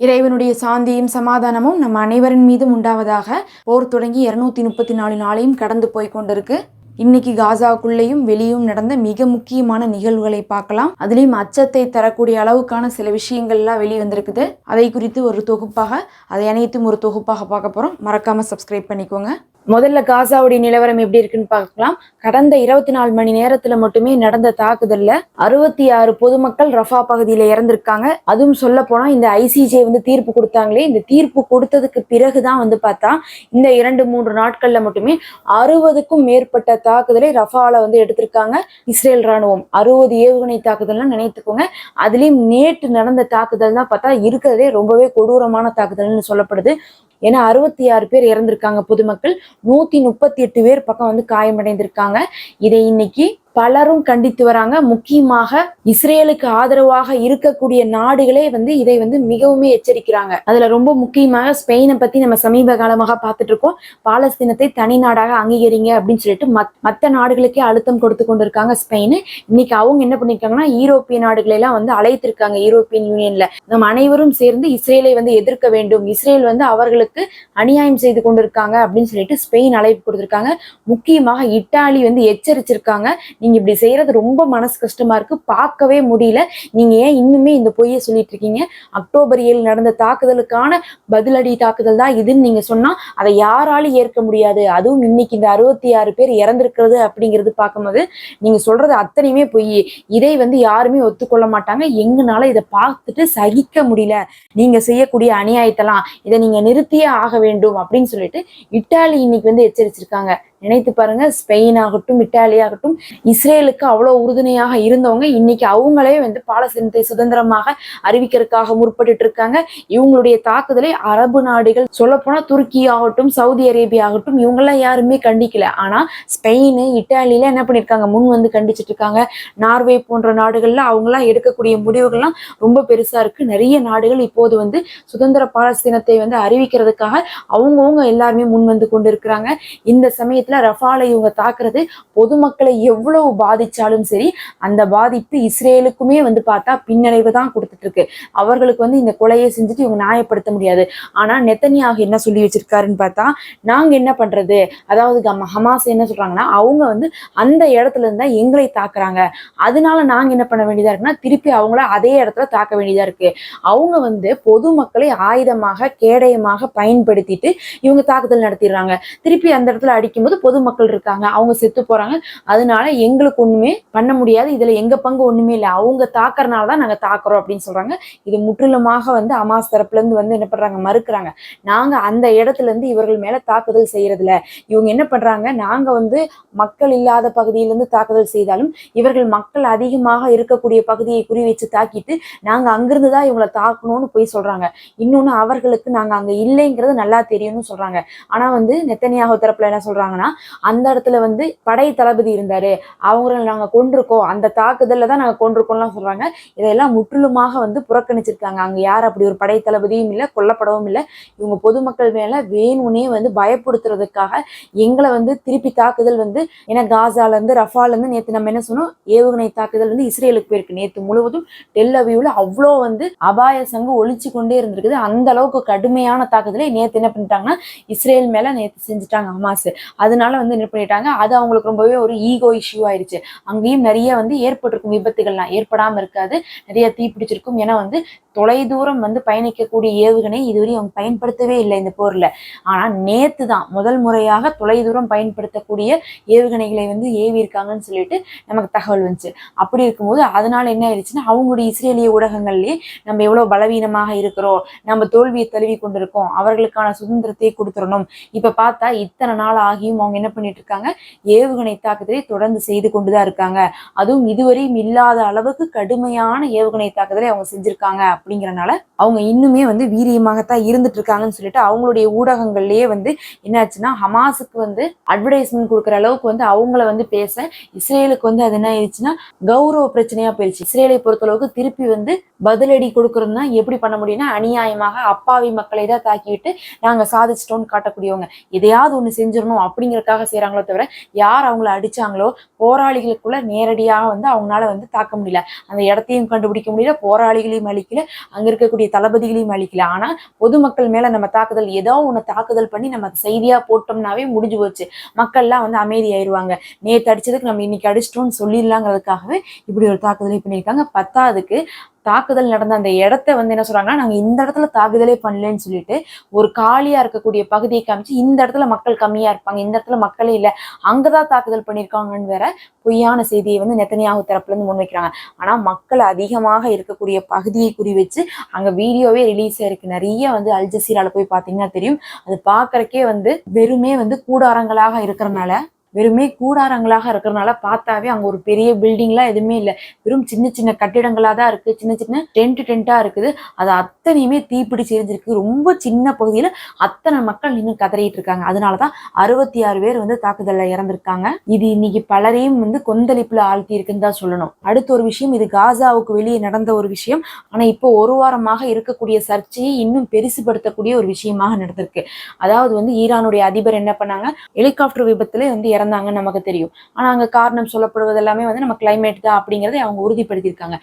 இறைவனுடைய சாந்தியும் சமாதானமும் நம்ம அனைவரின் மீதும் உண்டாவதாக போர் தொடங்கி இருநூத்தி முப்பத்தி நாலு நாளையும் கடந்து போய் கொண்டிருக்கு. இன்னைக்கு காசாக்குள்ளேயும் வெளியும் நடந்த மிக முக்கியமான நிகழ்வுகளை பார்க்கலாம். அதுலேயும் அச்சத்தை தரக்கூடிய அளவுக்கான சில விஷயங்கள்லாம் வெளி வந்திருக்குது. அதை குறித்து ஒரு தொகுப்பாக அதை அனைத்தும் ஒரு தொகுப்பாக பார்க்க போகிறோம் மறக்காம சப்ஸ்கிரைப் பண்ணிக்கோங்க. முதல்ல காசாவுடைய நிலவரம் எப்படி இருக்குன்னு பார்க்கலாம். கடந்த இருபத்தி நாலு மணி நேரத்துல மட்டுமே நடந்த தாக்குதல்ல அறுபத்தி ஆறு பொதுமக்கள் ரஃபா பகுதியில இறந்திருக்காங்க. அதுவும் சொல்ல போனா இந்த ஐசிஜே வந்து தீர்ப்பு கொடுத்தாங்களே இந்த தீர்ப்பு கொடுத்ததுக்கு பிறகுதான் வந்து பார்த்தா இந்த இரண்டு மூன்று நாட்கள்ல மட்டுமே அறுபதுக்கும் மேற்பட்ட தாக்குதலை ரஃபால வந்து எடுத்திருக்காங்க. இஸ்ரேல் ராணுவம் அறுபது ஏவுகணை தாக்குதல்னு நினைத்துக்கோங்க. அதுலயும் நேற்று நடந்த தாக்குதல் தான் பார்த்தா இருக்கிறதே ரொம்பவே கொடூரமான தாக்குதல்னு சொல்லப்படுது. ஏன்னா அறுபத்தி ஆறு பேர் இறந்திருக்காங்க பொதுமக்கள். நூத்தி முப்பத்தி எட்டு பேர் பக்கம் வந்து காயமடைந்திருக்காங்க. இதை இன்னைக்கு பலரும் கண்டித்து வராங்க. முக்கியமாக இஸ்ரேலுக்கு ஆதரவாக இருக்கக்கூடிய நாடுகளே வந்து இதை வந்து மிகவுமே எச்சரிக்கிறாங்க. அதுல ரொம்ப முக்கியமாக ஸ்பெயினை பத்தி நம்ம சமீப காலமாக பார்த்துட்டு இருக்கோம். பாலஸ்தீனத்தை தனி நாடாக அங்கீகரிங்க அப்படின்னு சொல்லிட்டு மத் மற்ற நாடுகளுக்கே அழுத்தம் கொடுத்து கொண்டிருக்காங்க ஸ்பெயின். இன்னைக்கு அவங்க என்ன பண்ணிருக்காங்கன்னா யூரோப்பிய நாடுகளை எல்லாம் வந்து அழைத்திருக்காங்க யூரோப்பியன் யூனியன்ல. நம்ம அனைவரும் சேர்ந்து இஸ்ரேலை வந்து எதிர்க்க வேண்டும். இஸ்ரேல் வந்து அவர்களுக்கு அநியாயம் செய்து கொண்டிருக்காங்க அப்படின்னு சொல்லிட்டு ஸ்பெயின் அழைப்பு கொடுத்திருக்காங்க. முக்கியமாக இட்டாலி வந்து எச்சரிச்சிருக்காங்க. நீங்க இப்படி செய்யறது ரொம்ப மனசு கஷ்டமா இருக்கு. பார்க்கவே முடியல. நீங்க ஏன் இன்னுமே இந்த பொய்யை சொல்லிட்டு இருக்கீங்க? அக்டோபர் ஏழு நடந்த தாக்குதலுக்கான பதிலடி தாக்குதல் தான் இதுன்னு நீங்க சொன்னா அதை யாராலும் ஏற்க முடியாது. அதுவும் இன்னைக்கு இந்த அறுபத்தி ஆறு பேர் இறந்திருக்கிறது அப்படிங்கிறது பார்க்கும்போது நீங்க சொல்றது அத்தனையுமே பொய். இதை வந்து யாருமே ஒத்துக்கொள்ள மாட்டாங்க. எங்கனால இதை பார்த்துட்டு சகிக்க முடியல. நீங்க செய்யக்கூடிய அநியாயத்தெல்லாம் இதை நீங்க நிறுத்தியே ஆக வேண்டும் அப்படின்னு சொல்லிட்டு இட்டாலி இன்னைக்கு வந்து எச்சரிச்சிருக்காங்க. நினைத்து பாருங்க. ஸ்பெயின் ஆகட்டும் இட்டாலி ஆகட்டும் இஸ்ரேலுக்கு அவ்வளவு உறுதுணையாக இருந்தவங்க இன்னைக்கு அவங்களே வந்து பாலஸ்தீனத்தை சுதந்திரமாக அறிவிக்கிறதுக்காக முற்பட்டு இருக்காங்க. இவங்களுடைய தாக்குதலை அரபு நாடுகள் சொல்லப்போனா துருக்கி ஆகட்டும் சவுதி அரேபியா ஆகட்டும் இவங்கெல்லாம் யாருமே கண்டிக்கல. ஆனா ஸ்பெயின் இட்டாலியில என்ன பண்ணிருக்காங்க? முன் வந்து கண்டிச்சிட்டு இருக்காங்க. நார்வே போன்ற நாடுகள்ல அவங்கெல்லாம் எடுக்கக்கூடிய முடிவுகள்லாம் ரொம்ப பெருசா இருக்கு. நிறைய நாடுகள் இப்போது வந்து சுதந்திர பாலஸ்தீனத்தை வந்து அறிவிக்கிறதுக்காக அவங்கவுங்க எல்லாருமே முன் வந்து கொண்டு இருக்கிறாங்க இந்த சமயத்துல ரஃபாலை இவங்க தாக்குறது பொதுமக்களை எவ்வளவு பாதிச்சாலும் சரி அந்த பாதிப்பு இஸ்ரேலுக்குமே வந்து பார்த்தா பின்னடைவு தான் கொடுத்துட்டு இருக்கு அவர்களுக்கு வந்து இந்த கொலையை செஞ்சுட்டு இவங்க நியாயப்படுத்த முடியாது. ஆனா நெத்தனியாக என்ன சொல்லி வச்சிருக்காருன்னு பார்த்தா நாங்க என்ன பண்றது? அதாவது ஹமாஸ் என்ன சொல்றாங்கன்னா அவங்க வந்து அந்த இடத்துல இருந்தா எங்களை தாக்குறாங்க. அதனால நாங்க என்ன பண்ண வேண்டியதா இருக்குன்னா திருப்பி அவங்கள அதே இடத்துல தாக்க வேண்டியதா இருக்கு. அவங்க வந்து பொதுமக்களை ஆயுதமாக கேடயமாக பயன்படுத்திட்டு இவங்க தாக்குதல் நடத்திடுறாங்க. திருப்பி அந்த இடத்துல அடிக்கும்போது பொதுமக்கள் இருக்காங்க அவங்க செத்து போறாங்க. அதனால எங்களுக்கு ஒண்ணுமே பண்ண முடியாது. இதுல எங்க பங்கு ஒண்ணுமே இல்லை. அவங்க தாக்குறதுனால தான் நாங்க தாக்குறோம் அப்படின்னு சொல்றாங்க. இது முற்றிலுமாக வந்து அமாஸ் தரப்புல இருந்து வந்து என்ன பண்றாங்க? மறுக்கிறாங்க. நாங்க அந்த இடத்துல இருந்து இவர்கள் மேல தாக்குதல் செய்யறதில்ல. இவங்க என்ன பண்றாங்க? நாங்க வந்து மக்கள் இல்லாத பகுதியிலிருந்து தாக்குதல் செய்தாலும் இவர்கள் மக்கள் அதிகமாக இருக்கக்கூடிய பகுதியை குறி வச்சு தாக்கிட்டு நாங்க அங்கிருந்து தான் இவங்களை தாக்கணும்னு போய் சொல்றாங்க. இன்னொன்னு அவர்களுக்கு நாங்க அங்க இல்லைங்கிறது நல்லா தெரியும்னு சொல்றாங்க. ஆனா வந்து நெத்தனியாக தரப்புல என்ன சொல்றாங்கன்னா அந்த இடத்துல வந்து படை தளபதி இருந்தாரு. அவங்கள நாங்க கொண்டிருக்கோம் அந்த தாக்குதல்ல தான் நாங்க கொண்டிருக்கோம்லாம் சொல்றாங்க. இதையெல்லாம் முற்றிலுமாக வந்து புறக்கணிச்சிருக்காங்க. அங்க யார் அப்படி ஒரு படை தளபதியும் இல்லை கொல்லப்படவும் இல்லை இவங்க பொதுமக்கள் மேல வேணும்னே வந்து பயப்படுத்துறதுக்காக எங்களை வந்து திருப்பி தாக்குதல் வந்து ஏன்னா காசால இருந்து ரஃபால இருந்து நேத்து நம்ம என்ன சொன்னோம்? ஏவுகணை தாக்குதல் வந்து இஸ்ரேலுக்கு போயிருக்கு. நேத்து முழுவதும் டெல் அவியூல அவ்வளோ வந்து அபாய சங்கு ஒழிச்சு கொண்டே இருந்திருக்குது. அந்த அளவுக்கு கடுமையான தாக்குதலை நேத்து என்ன பண்ணிட்டாங்கன்னா இஸ்ரேல் மேல நேத்து செஞ்சுட்டாங்க ஹமாஸ். அதனால வந்து என்ன பண்ணிட்டாங்க? அது அவங்களுக்கு ரொம்பவே ஒரு ஈகோ இஷ்யூ ஆயிருச்சு. அங்கேயும் நிறைய வந்து ஏற்பட்டிருக்கும் விபத்துகள்லாம். ஏற்படாம இருக்காது. நிறைய தீ பிடிச்சிருக்கும் ஏன்னா வந்து தொலைதூரம் வந்து பயணிக்கக்கூடிய ஏவுகணை இதுவரை அவங்க பயன்படுத்தவே இல்லை இந்த போர்ல. ஆனா நேத்து தான் முதல் முறையாக தொலைதூரம் பயன்படுத்தக்கூடிய ஏவுகணைகளை வந்து ஏவி இருக்காங்கன்னு சொல்லிட்டு நமக்கு தகவல் வந்துச்சு. அப்படி இருக்கும்போது அதனால என்ன ஆயிடுச்சுன்னா அவங்களுடைய இஸ்ரேலிய ஊடகங்கள்லயே நம்ம எவ்வளவு பலவீனமாக இருக்கிறோம் நம்ம தோல்வியை தழுவி கொண்டிருக்கோம் அவர்களுக்கான சுதந்திரத்தை கொடுத்துடணும். இப்ப பார்த்தா இத்தனை நாள் ஆகியும் அவங்க என்ன பண்ணிட்டு இருக்காங்க? ஏவுகணை தாக்குதலை தொடர்ந்து செய்து கொண்டுதான் இருக்காங்க. அதுவும் இதுவரையும் இல்லாத அளவுக்கு கடுமையான ஏவுகணை தாக்குதலை அவங்க செஞ்சிருக்காங்க அப்படிங்கிறனால அவங்க இன்னுமே வந்து வீரியமாகத்தான் இருந்துட்டு இருக்காங்கன்னு சொல்லிட்டு அவங்களுடைய ஊடகங்கள்லயே வந்து என்னாச்சுன்னா ஹமாஸுக்கு வந்து அட்வர்டைஸ்மெண்ட் கொடுக்குற அளவுக்கு வந்து அவங்கள வந்து பேச இஸ்ரேலுக்கு வந்து அது என்ன ஆயிடுச்சுன்னா கௌரவ பிரச்சனையா போயிடுச்சு இஸ்ரேலை பொறுத்தளவுக்கு திருப்பி வந்து பதிலடி கொடுக்கறதுனா எப்படி பண்ண முடியும்னா அநியாயமாக அப்பாவி மக்களை தான் தாக்கிவிட்டு நாங்க சாதிச்சிட்டோம்னு காட்டக்கூடியவங்க. எதையாவது ஒண்ணு செஞ்சிடணும் அப்படிங்கிறதுக்காக செய்யறாங்களோ தவிர யார் அவங்கள அடிச்சாங்களோ போராளிகளுக்குள்ள நேரடியாக வந்து அவங்களால வந்து தாக்க முடியல. அந்த இடத்தையும் கண்டுபிடிக்க முடியல போராளிகளையும் அழிக்கல அங்க இருக்கக்கூடிய தளபதிகளையும் அழிக்கல. ஆனா பொதுமக்கள் மேல நம்ம தாக்குதல் ஏதோ ஒண்ணு தாக்குதல் பண்ணி நம்ம செய்தியா போட்டோம்னாவே முடிஞ்சு போச்சு. மக்கள்லாம் வந்து அமைதியாயிருவாங்க நேத்து அடிச்சதுக்கு நம்ம இன்னைக்கு அடிச்சிட்டோம்னு சொல்லிடலாங்கிறதுக்காகவே இப்படி ஒரு தாக்குதலை பண்ணியிருக்காங்க. பத்தாவதுக்கு தாக்குதல் நடந்த அந்த இடத்த வந்து என்ன சொல்றாங்கன்னா நாங்க இந்த இடத்துல தாக்குதலே பண்ணலன்னு சொல்லிட்டு ஒரு காலியா இருக்கக்கூடிய பகுதியை காமிச்சு இந்த இடத்துல மக்கள் கம்மியா இருப்பாங்க இந்த இடத்துல மக்களே இல்ல அங்கதான் தாக்குதல் பண்ணியிருக்காங்கன்னு வேற பொய்யான செய்தியை வந்து நெத்தனியாக தரப்புல இருந்து முன்வைக்கிறாங்க ஆனா மக்கள் அதிகமாக இருக்கக்கூடிய பகுதியை குறி வச்சு அங்க வீடியோவே ரிலீஸ் ஆயிருக்கு நிறைய வந்து அல்ஜசீரால போய் பாத்தீங்கன்னா தெரியும். அது பாக்குறக்கே வந்து வெறுமே வந்து கூடாரங்களாக இருக்கிறனால வெறுமே கூடாரங்களாக இருக்கிறனால பார்த்தாவே அங்க ஒரு பெரிய பில்டிங்லாம் எதுவுமே இல்லை. வெறும் சின்ன சின்ன கட்டிடங்களா தான் இருக்கு. சின்ன சின்ன டென்ட் டென்ட்டாக இருக்குது. அது அத்தனையுமே தீப்பிடிச்சு எரிஞ்சிருக்கு ரொம்ப சின்ன பகுதியில அத்தனை மக்கள் நின்று கதறிட்டு இருக்காங்க. அதனாலதான் அறுபத்தி ஆறு பேர் வந்து தாக்குதலில் இறந்திருக்காங்க. இது இன்னைக்கு பலரையும் வந்து கொந்தளிப்பில் ஆழ்த்தி இருக்குன்னு தான் சொல்லணும். அடுத்த ஒரு விஷயம் இது காசாவுக்கு வெளியே நடந்த ஒரு விஷயம். ஆனா இப்போ ஒரு வாரமாக இருக்கக்கூடிய சர்ச்சையை இன்னும் பெருசுபடுத்தக்கூடிய ஒரு விஷயமாக நடந்திருக்கு. அதாவது வந்து ஈரானுடைய அதிபர் என்ன பண்ணாங்க? ஹெலிகாப்டர் விபத்துல வந்து இறந்தாங்கன்னு நமக்கு தெரியும். ஆனா அங்க காரணம் சொல்லப்படுவது எல்லாமே வந்து நம்ம கிளைமேட் தான் அப்படிங்கறதை அவங்க உறுதிப்படுத்தியிருக்காங்க.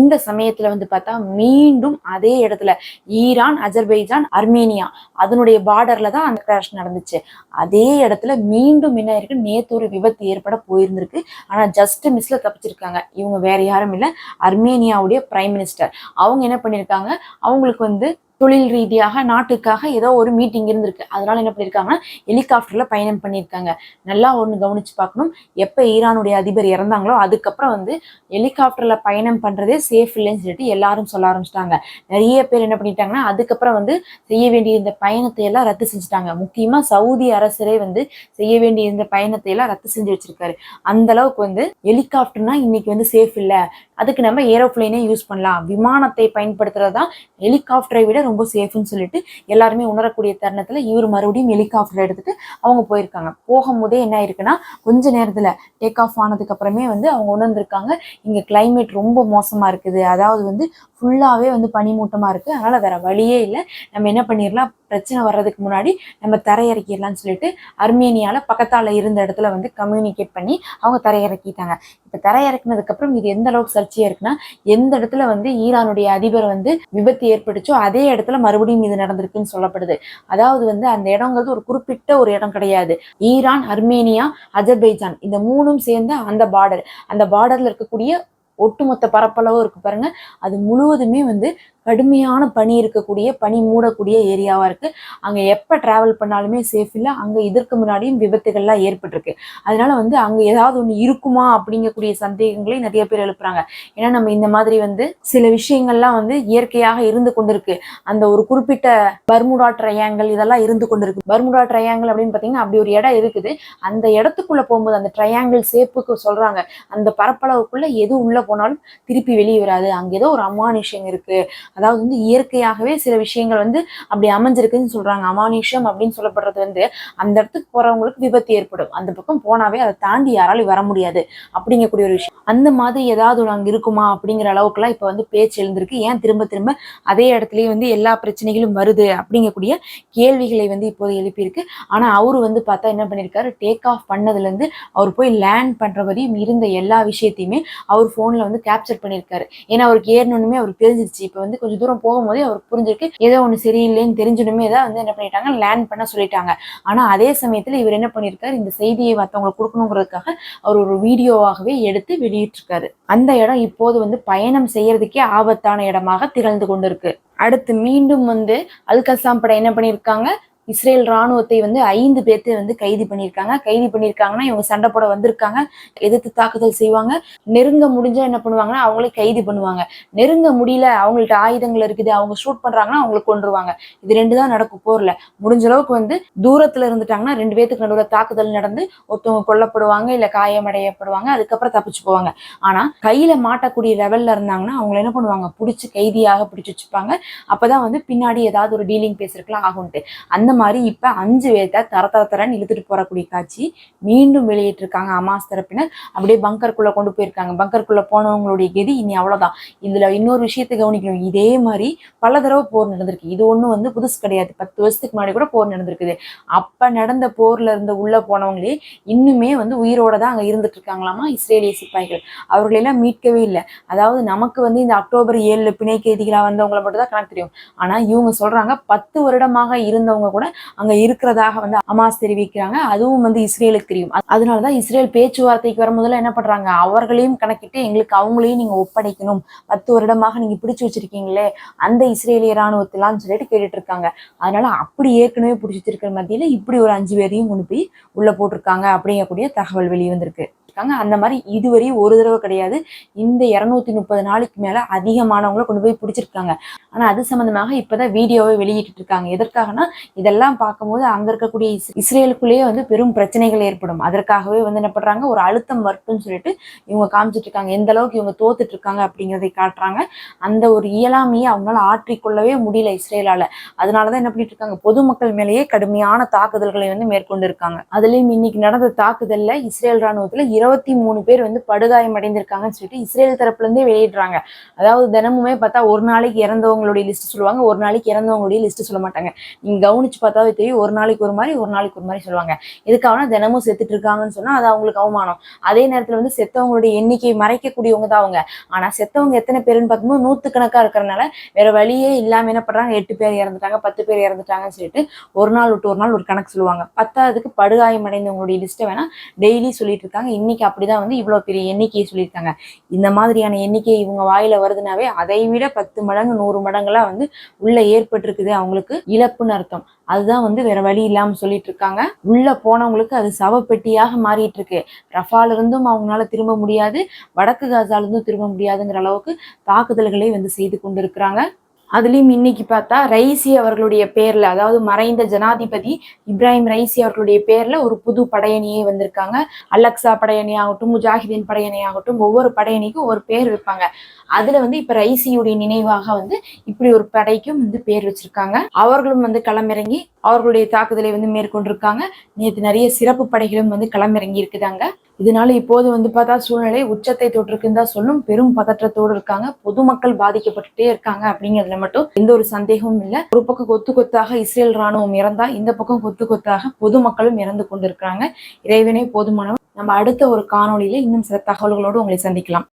இந்த சமயத்துல வந்து பார்த்தா மீண்டும் அதே இடத்துல ஈரான் அஜர்பைஜான் அர்மேனியா அதனுடைய பார்டர்ல தான் அந்த கிராஷ் நடந்துச்சு. அதே இடத்துல மீண்டும் என்ன இருக்கு நேத்து ஒரு விபத்து ஏற்பட போயிருந்திருக்கு. ஆனா ஜஸ்ட் மிஸ்ல தப்பிச்சிருக்காங்க. இவங்க வேற யாரும் இல்ல. அர்மேனியாவுடைய பிரைம் மினிஸ்டர் அவங்க என்ன பண்ணிருக்காங்க அவங்களுக்கு வந்து தொழில் ரீதியாக நாட்டுக்காக ஏதோ ஒரு மீட்டிங் இருந்திருக்கு. அதனால என்ன பண்ணியிருக்காங்கன்னா ஹெலிகாப்டர்ல பயணம் பண்ணியிருக்காங்க நல்லா ஒன்று கவனிச்சு பார்க்கணும். எப்போ ஈரானுடைய அதிபர் இறந்தாங்களோ அதுக்கப்புறம் வந்து ஹெலிகாப்டர்ல பயணம் பண்றதே சேஃப் இல்லைன்னு சொல்லிட்டு எல்லாரும் சொல்ல ஆரம்பிச்சிட்டாங்க. நிறைய பேர் என்ன பண்ணிட்டாங்கன்னா அதுக்கப்புறம் வந்து செய்ய வேண்டிய இந்த பயணத்தை எல்லாம் ரத்து செஞ்சுட்டாங்க. முக்கியமா சவுதி அரசரே வந்து செய்ய வேண்டிய இந்த பயணத்தை எல்லாம் ரத்து செஞ்சு வச்சிருக்காரு. அந்த அளவுக்கு வந்து ஹெலிகாப்டர்னா இன்னைக்கு வந்து சேஃப் இல்லை. அதுக்கு நம்ம ஏரோப்ளைனே யூஸ் பண்ணலாம். விமானத்தை பயன்படுத்துறது தான் ஹெலிகாப்டரை விட ரொம்ப சேஃப்னு சொல்லிட்டு எல்லாருமே உணரக்கூடிய தருணத்துல இவர் மறுபடியும் ஹெலிகாப்டர் எடுத்துட்டு அவங்க போயிருக்காங்க. போகும்போதே என்ன ஆயிருக்குன்னா கொஞ்ச நேரத்துல டேக் ஆஃப் ஆனதுக்கு அப்புறமே வந்து அவங்க உணர்ந்திருக்காங்க. இங்க கிளைமேட் ரொம்ப மோசமா இருக்குது. அதாவது வந்து ஃபுல்லாவே வந்து பனிமூட்டமா இருக்கு. அதனால வேற வழியே இல்லை. நம்ம என்ன பண்ணிடலாம் பிரச்சனை வர்றதுக்கு முன்னாடி நம்ம தரையிறக்கிடலாம்னு சொல்லிட்டு அர்மேனியால பக்கத்தால இருந்த இடத்துல வந்து கம்யூனிகேட் பண்ணி அவங்க தரையிறக்கிட்டாங்க. இப்ப தரையிறக்குனதுக்கு அப்புறம் இது எந்த அளவுக்கு சர்ச்சையா இருக்குன்னா எந்த இடத்துல வந்து ஈரானுடைய அதிபர் வந்து விபத்து ஏற்பட்டுச்சோ அதே இடத்துல மறுபடியும் இது நடந்திருக்குன்னு சொல்லப்படுது. அதாவது வந்து அந்த இடங்கிறது ஒரு குறிப்பிட்ட ஒரு இடம் கிடையாது. ஈரான் அர்மேனியா அஜர்பைஜான் இந்த மூணும் சேர்ந்த அந்த பார்டர் அந்த பார்டர்ல இருக்கக்கூடிய ஒட்டுமொத்த பரப்பளவு இருக்கு பாருங்க. அது முழுவதுமே வந்து கடுமையான பனி இருக்கக்கூடிய பனி மூடக்கூடிய ஏரியாவா இருக்கு. அங்க எப்ப டிராவல் பண்ணாலுமே சேஃப் இல்லை. அங்க இதற்கு முன்னாடியும் விபத்துகள்லாம் ஏற்பட்டிருக்கு. அதனால வந்து அங்க ஏதாவது ஒண்ணு இருக்குமா அப்படிங்கக்கூடிய சந்தேகங்களை நிறைய பேர் எழுப்புறாங்க. ஏன்னா நம்ம இந்த மாதிரி வந்து சில விஷயங்கள்லாம் வந்து இயற்கையாக இருந்து கொண்டிருக்கு. அந்த ஒரு குறிப்பிட்ட பர்முடா ட்ரையாங்கல் இதெல்லாம் இருந்து கொண்டிருக்கு. பர்முடா ட்ரையாங்கல் அப்படின்னு பாத்தீங்கன்னா அப்படி ஒரு இடம் இருக்குது. அந்த இடத்துக்குள்ள போகும்போது அந்த ட்ரையாங்கிள் சேப்புக்கு சொல்றாங்க. அந்த பரப்பளவுக்குள்ள எது உள்ள போனாலும் திருப்பி வெளியே வராது. அங்க ஏதோ ஒரு அமானுஷ்யம் இருக்கு. அதாவது வந்து இயற்கையாகவே சில விஷயங்கள் வந்து அப்படி அமைஞ்சிருக்குன்னு சொல்றாங்க. அமானுஷம் அப்படின்னு சொல்லப்படுறது வந்து அந்த இடத்துக்கு போறவங்களுக்கு விபத்து ஏற்படும். அந்த பக்கம் போனாவே அதை தாண்டி யாராலும் வர முடியாது அப்படிங்கக்கூடிய ஒரு விஷயம். அந்த மாதிரி ஏதாவது ஒன்று அங்க இருக்குமா அப்படிங்கிற அளவுக்குலாம் இப்ப வந்து பேச்சு எழுந்திருக்கு. ஏன் திரும்ப திரும்ப அதே இடத்துலயே வந்து எல்லா பிரச்சனைகளும் வருது அப்படிங்கக்கூடிய கேள்விகளை வந்து இப்போது எழுப்பியிருக்கு. ஆனா அவரு வந்து பார்த்தா என்ன பண்ணியிருக்காரு? டேக் ஆஃப் பண்ணதுல இருந்து அவர் போய் லேண்ட் பண்ற வரையும் இருந்த எல்லா விஷயத்தையுமே அவர் போன்ல வந்து கேப்சர் பண்ணியிருக்காரு. ஏன்னா அவருக்கு ஏறணுமே அவருக்கு தெரிஞ்சிருச்சு. இப்போ வந்து கொஞ்சம் தூரம் போகும்போதே அவர் புரிஞ்சிருக்கு ஏதோ ஒன்று சரியில்லைன்னு தெரிஞ்சிடுமே தான் வந்து என்ன பண்ணிட்டாங்க லேண்ட் பண்ண சொல்லிட்டாங்க. ஆனால் அதே சமயத்தில் இவர் என்ன பண்ணியிருக்காரு இந்த செய்தியை மற்றவங்களுக்கு கொடுக்கணுங்கிறதுக்காக அவர் ஒரு வீடியோவாகவே எடுத்து வெளியிட்டிருக்காரு. அந்த இடம் இப்போது வந்து பயணம் செய்யறதுக்கே ஆபத்தான இடமாக திகழ்ந்து கொண்டிருக்கு. அடுத்து மீண்டும் வந்து அல்கசாம் படை என்ன பண்ணியிருக்காங்க இஸ்ரேல் ராணுவத்தை வந்து ஐந்து பேர்த்தை வந்து கைது பண்ணியிருக்காங்க. கைது பண்ணியிருக்காங்கன்னா இவங்க சண்டை போட வந்திருக்காங்க. எதிர்த்து தாக்குதல் செய்வாங்க. நெருங்க முடிஞ்சா என்ன பண்ணுவாங்கன்னா அவங்களே கைது பண்ணுவாங்க. நெருங்க முடியல அவங்கள்ட்ட ஆயுதங்கள் இருக்குது அவங்க ஷூட் பண்றாங்கன்னா அவங்களை கொண்டுருவாங்க இது ரெண்டு தான் நடக்கும் போர்ல. முடிஞ்ச அளவுக்கு வந்து தூரத்துல இருந்துட்டாங்கன்னா ரெண்டு பேத்துக்கு நடுவில் தாக்குதல் நடந்து ஒருத்தவங்க கொல்லப்படுவாங்க இல்ல காயமடையப்படுவாங்க அதுக்கப்புறம் தப்பிச்சு போவாங்க. ஆனா கையில மாட்டக்கூடிய லெவல்ல இருந்தாங்கன்னா அவங்கள என்ன பண்ணுவாங்க? பிடிச்சி கைதியாக பிடிச்சி வச்சுப்பாங்க. அப்பதான் வந்து பின்னாடி ஏதாவது ஒரு டீலிங் பேசுறதுக்குலாம் ஆகும்ட்டு. அந்த மாதிரி இப்ப அஞ்சு பேர்த்த தர தர தரன்னு இழுத்துட்டு போறக்கூடிய காட்சி மீண்டும் வெளியிட்டிருக்காங்க அமாஸ் தரப்பினர். அப்படியே பங்கருக்குள்ள கொண்டு போயிருக்காங்க. பங்கருக்குள்ள போனவங்களுடைய கதி இனி அவ்வளவுதான். இதுல இன்னொரு விஷயத்தை கவனிக்கணும். இதே மாதிரி பல தடவை போர் நடந்திருக்கு. இது ஒண்ணும் வந்து புதுசு கிடையாது. பத்து வருஷத்துக்கு முன்னாடி கூட போர் நடந்திருக்குது. அப்ப நடந்த போர்ல இருந்து உள்ள போனவங்களே இன்னுமே வந்து உயிரோட தான் அங்க இருந்துட்டு இருக்காங்களாமா? இஸ்ரேலிய சிப்பாய்கள். அவர்களெல்லாம் மீட்கவே இல்லை. அதாவது நமக்கு வந்து இந்த அக்டோபர் ஏழுல பிணை கைதிகளா வந்தவங்களை மட்டும் தான் கணக்கு தெரியும். ஆனா இவங்க சொல்றாங்க பத்து வருடமாக இருந்தவங்க கூட அங்க இருக்கிறதாக வந்து அமாஸ் தெரிவிக்கிறாங்க. அதுவும் வந்து இஸ்ரேலுக்கு தெரியும். அதனால தான் இஸ்ரேல் பேச்சுவார்த்தைக்கு வரும் முதல்ல என்ன பண்றாங்க? அவர்களையும் கணக்கிட்டு எங்களுக்கு அவங்களையும் நீங்க ஒப்படைக்கணும். பத்து வருடமாக நீங்க பிடிச்சி வச்சிருக்கீங்களே அந்த இஸ்ரேலிய இராணுவத்திலாம் சொல்லிட்டு கேட்டுட்டு இருக்காங்க. அதனால அப்படி ஏற்கனவே பிடிச்சி வச்சிருக்கிற மத்தியில இப்படி ஒரு அஞ்சு பேரையும் கொண்டு போய் உள்ளே போட்டிருக்காங்க அப்படிங்கக்கூடிய தகவல் வெளிவந்திருக்கு. இருக்காங்க அந்த மாதிரி இதுவரை ஒரு தடவை கிடையாது. இந்த இருநூத்தி முப்பது நாளைக்கு மேல அதிகமானவங்களை கொண்டு போய் பிடிச்சிருக்காங்க. ஆனா அது சம்பந்தமாக இப்பதான் வீடியோவை வெளியிட்டு இருக்காங்க. எதற்காகனா இதெல்லாம் பார்க்கும்போது அங்க இருக்கக்கூடிய இஸ்ரேலுக்குள்ளேயே வந்து பெரும் பிரச்சனைகள் ஏற்படும். அதற்காகவே வந்து என்ன பண்றாங்க ஒரு அழுத்தம் வரட்டும்னு சொல்லிட்டு இவங்க காமிச்சிட்டு இருக்காங்க. எந்த அளவுக்கு இவங்க தோத்துட்டு இருக்காங்க அப்படிங்கிறதை காட்டுறாங்க. அந்த ஒரு இயலாமையை அவங்களால ஆற்றிக்கொள்ளவே முடியல இஸ்ரேலால. அதனாலதான் என்ன பண்ணிட்டு இருக்காங்க பொதுமக்கள் மேலேயே கடுமையான தாக்குதல்களை வந்து மேற்கொண்டு இருக்காங்க. அதுலயும் இன்னைக்கு நடந்த தாக்குதல்ல இஸ்ரேல் ராணுவத்துல இருபத்தி மூணு பேர் வந்து படுகாயம் அடைந்திருக்காங்கன்னு சொல்லிட்டு இஸ்ரேல் தரப்புல இருந்தே வெளியிடுறாங்க. அதாவது தினமுமே பார்த்தா ஒரு நாளைக்கு இறந்தவங்களுடைய லிஸ்ட் சொல்லுவாங்க ஒரு நாளைக்கு இறந்தவங்களுடைய லிஸ்ட் சொல்ல மாட்டாங்க. நீங்க கவனிச்சு பார்த்தாவே தெரியும் ஒரு நாளைக்கு ஒரு மாதிரி ஒரு நாளைக்கு ஒரு மாதிரி சொல்லுவாங்க. இதுக்காக தினமும் செத்துட்டு இருக்காங்கன்னு சொன்னா அது அவங்களுக்கு அவமானம். அதே நேரத்துல வந்து செத்தவங்களுடைய எண்ணிக்கையை மறைக்கக்கூடியவங்க தான் அவங்க. ஆனா செத்தவங்க எத்தனை பேருன்னு பார்க்கும்போது நூத்துக்கணக்கா இருக்கிறனால வேற வழியே இல்லாம என்ன பண்றாங்க? எட்டு பேர் இறந்துட்டாங்க பத்து பேர் இறந்துட்டாங்கன்னு சொல்லிட்டு ஒரு நாள் விட்டு ஒரு நாள் ஒரு கணக்கு சொல்லுவாங்க. பத்தாவதுக்கு படுகாயம் அடைந்தவங்களுடைய லிஸ்ட்டை வேணா டெய்லி சொல்லிட்டு இருக்காங்க. இன்னைக்கு அப்படிதான் வந்து இவ்வளவு பெரிய எண்ணிக்கையை சொல்லியிருக்காங்க. இந்த மாதிரியான எண்ணிக்கை இவங்க வாயில வருதுனாவே அதை விட பத்து மடங்கு நூறு மடங்குலாம் வந்து உள்ள ஏற்பட்டிருக்குது அவங்களுக்கு இழப்புன்னு அர்த்தம். அதுதான் வந்து வேற வழி இல்லாம சொல்லிட்டு இருக்காங்க உள்ள போனவங்களுக்கு அது சவப்பெட்டியாக மாறிட்டு இருக்கு ரஃபால இருந்தும் அவங்களால திரும்ப முடியாது வடக்கு காசால இருந்தும் திரும்ப முடியாதுங்கிற அளவுக்கு தாக்குதல்களை வந்து செய்து கொண்டிருக்கிறாங்க. அதுலேயும் இன்னைக்கு பார்த்தா ரைசி அவர்களுடைய பேரில் அதாவது மறைந்த ஜனாதிபதி இப்ராஹிம் ரைசி அவர்களுடைய பேரில் ஒரு புது படையணியே வந்திருக்காங்க. அலக்ஸா படையணி ஆகட்டும் முஜாஹிதீன் படையணி ஆகட்டும் ஒவ்வொரு படையணிக்கும் ஒரு பேர் வைப்பாங்க. அதில் வந்து இப்போ ரைசியுடைய நினைவாக வந்து இப்படி ஒரு படைக்கும் வந்து பேர் வச்சிருக்காங்க. அவர்களும் வந்து களமிறங்கி அவர்களுடைய தாக்குதலை வந்து மேற்கொண்டிருக்காங்க. நேற்று நிறைய சிறப்பு படைகளும் வந்து களமிறங்கி இருக்குதாங்க. இதனால இப்போது வந்து பார்த்தா சூழ்நிலை உச்சத்தை தொற்றுக்குன்னு தான் சொல்லும். பெரும் பதற்றத்தோடு இருக்காங்க. பொதுமக்கள் பாதிக்கப்பட்டுட்டே இருக்காங்க அப்படிங்கிறதுல மட்டும் எந்த ஒரு சந்தேகமும் இல்லை. ஒரு பக்கம் கொத்து கொத்தாக இஸ்ரேல் ராணுவம் இறந்தா இந்த பக்கம் கொத்து கொத்தாக பொதுமக்களும் இறந்து கொண்டிருக்கிறாங்க. இறைவனே போதுமானவர். நம்ம அடுத்த ஒரு காணொலியில இன்னும் சில தகவல்களோடு உங்களை சந்திக்கலாம்.